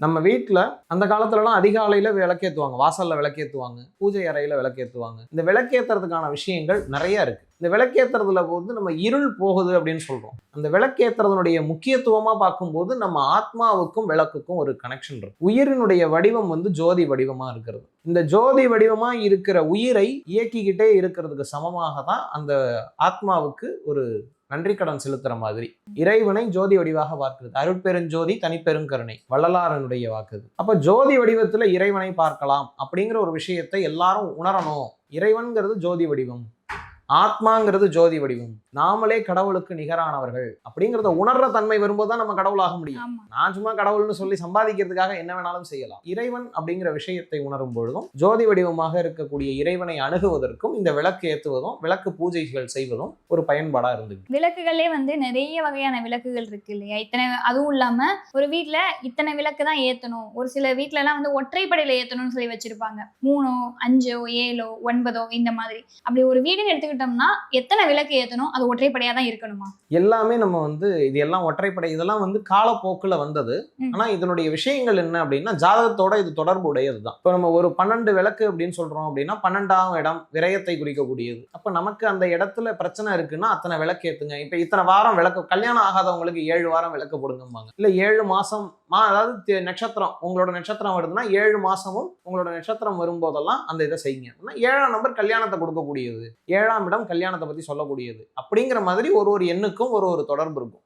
நம்ம வீட்டில் அந்த காலத்துலலாம் அதிகாலையில் விளக்கேற்றுவாங்க வாசலில் விளக்கேற்றுவாங்க பூஜை அறையில் விளக்கேற்றுவாங்க இந்த விளக்கேற்றுறதுக்கான விஷயங்கள் நிறைய இருக்குது இந்த விளக்கேற்றுறதுல வந்து நம்ம இருள் போகுது அப்படின்னு சொல்கிறோம் அந்த விளக்கேற்றுறதுனுடைய முக்கியத்துவமாக பார்க்கும்போது நம்ம ஆத்மாவுக்கும் விளக்குக்கும் ஒரு கனெக்ஷன் இருக்கும் உயிரினுடைய வடிவம் வந்து ஜோதி வடிவமாக இருக்கிறது. இந்த ஜோதி வடிவமாக இருக்கிற உயிரை இயக்கிக்கிட்டே இருக்கிறதுக்கு சமமாக தான் அந்த ஆத்மாவுக்கு ஒரு நன்றி கடன் செலுத்துற மாதிரி. இறைவனை ஜோதி வடிவாக பார்க்கிறது. அருட்பெருஞ்சோதி தனிப்பெருங்கருணை வள்ளலாரனுடைய வாக்குது அப்ப ஜோதி வடிவத்துல இறைவனை பார்க்கலாம் அப்படிங்கிற ஒரு விஷயத்தை எல்லாரும் உணரணும். இறைவன்கிறது ஜோதி வடிவம். ஆத்மாங்கிறது ஜோதி வடிவம். நாமளே கடவுளுக்கு நிகரானவர்கள் அப்படிங்கிறத உணர்ற தன்மை வரும்போது தான் நம்ம கடவுளாக முடியும். நான் சும்மா கடவுள்னு சொல்லி சம்பாதிக்கிறதுக்காக என்ன வேணாலும் செய்யலாம். இறைவன் அப்படிங்கிற விஷயத்தை உணரும் பொழுதும் ஜோதி வடிவமாக இருக்கக்கூடிய இறைவனை அணுகுவதற்கும் இந்த விளக்கு ஏத்துவதும் விளக்கு பூஜைகள் செய்வதும் ஒரு பயன்பாடா இருந்துச்சு விளக்குகளே வந்து நிறைய வகையான விளக்குகள் இருக்கு இல்லையா? இத்தனை அதுவும் இல்லாம ஒரு வீட்ல இத்தனை விளக்கு தான் ஏத்தணும். ஒரு சில வீட்ல எல்லாம் வந்து ஒற்றைப்படையில ஏத்தணும்னு சொல்லி வச்சிருப்பாங்க. மூணோ அஞ்சோ ஏழோ ஒன்பதோ இந்த மாதிரி. அப்படி ஒரு வீடுன்னு எடுத்துக்கிட்டோம்னா எத்தனை விளக்கு ஏத்தணும்? அது ஒற்றைப்படையா தான் இருக்கணுமா? எல்லாமே நம்ம வந்து இது எல்லாம் ஒற்றைப்படை இதெல்லாம் வந்து காலப்போக்கில் வந்தது. ம். ஆனா இதனுடைய விஷயங்கள் என்ன அப்படின்னா ஜாதகத்தோட இது தொடர்பு உடையது தான். இப்போ நம்ம ஒரு பன்னெண்டு விளக்கு அப்படின்னு சொல்றோம் அப்படின்னா பன்னெண்டாம் இடம் விரயத்தை குறிக்கக்கூடியது. அப்ப நமக்கு அந்த இடத்துல பிரச்சனை இருக்குன்னா அத்தனை விளக்கு ஏத்துங்க. இப்ப இத்தனை வாரம் விளக்கு கல்யாணம் ஆகாதவங்களுக்கு ஏழு வாரம் விளக்கு போடுங்கம்பாங்க. இல்ல ஏழு மாசம் மா அதாவது நட்சத்திரம் உங்களோட நட்சத்திரம் வருதுன்னா ஏழு மாசமும் உங்களோட நட்சத்திரம் வரும்போதெல்லாம் அந்த இதை செய்யுங்க. ஏழாம் நம்பர் கல்யாணத்தை கொடுக்கக்கூடியது. ஏழாம் இடம் கல்யாணத்தை பற்றி சொல்லக்கூடியது. அப்படிங்கிற மாதிரி ஒரு ஒரு எண்ணுக்கும் ஒரு ஒரு தொடர்பு இருக்கும்.